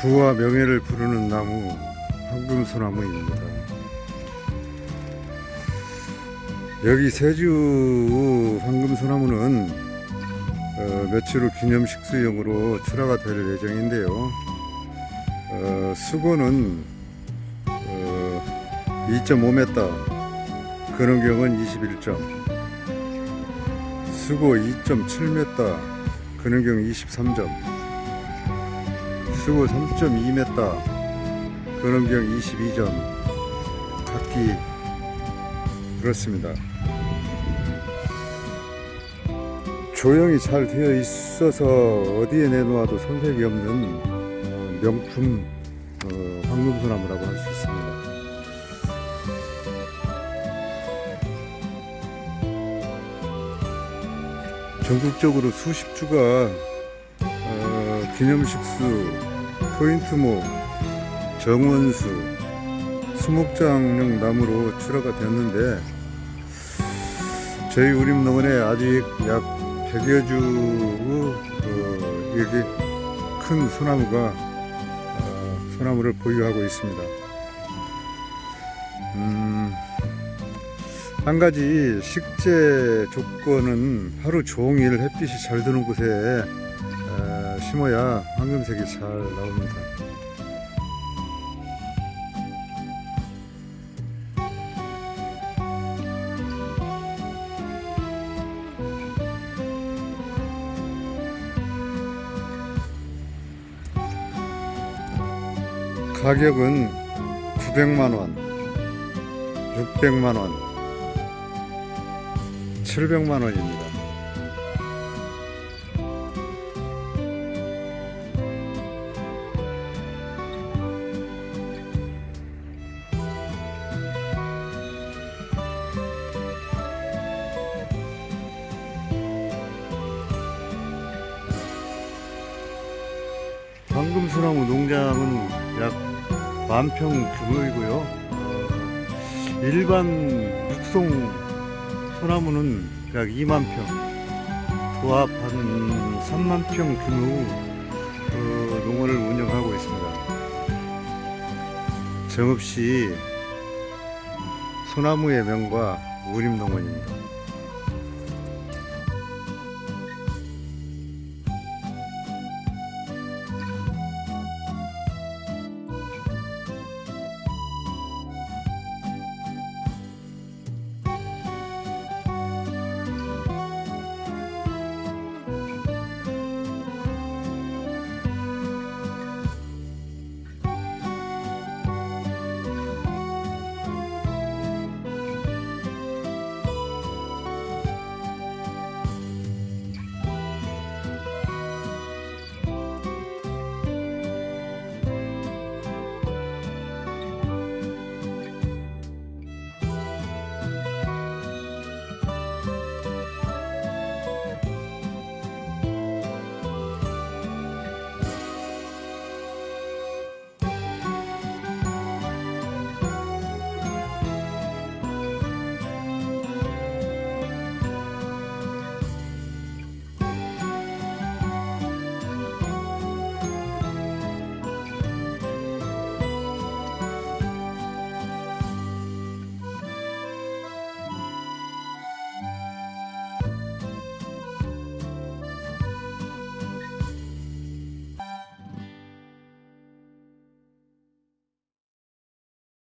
부와 명예를 부르는 나무 황금소나무입니다. 여기 세주 황금소나무는 어, 며칠 후 기념식 수용으로 출하가 될 예정인데요. 어, 수고는 어, 2.5m, 근원경은 21점, 수고 2.7m, 근원경 23점, 수고 3.2m, 근원경 22점, 각기 그렇습니다. 조형이 잘 되어 있어서 어디에 내놓아도 손색이 없는 어, 명품 어, 황금소나무라고 할 수 있습니다. 전국적으로 수십 주가 어, 기념식수, 포인트모, 정원수, 수목장용 나무로 출하가 됐는데 저희 우림농원에 아직 약 100여 주 어, 이렇게 큰 소나무가 어, 소나무를 보유하고 있습니다. 음, 한 가지 식재 조건은 하루 종일 햇빛이 잘 드는 곳에 에, 심어야 황금색이 잘 나옵니다. 가격은 900만원, 600만원, 700만원입니다. 황금소나무 농장은 약 만평 규모이고요. 어, 일반 육송 소나무는 약 2만 평, 조합 한 3만 평 규모 어, 농원을 운영하고 있습니다. 정읍시 소나무의 명과 우림농원입니다.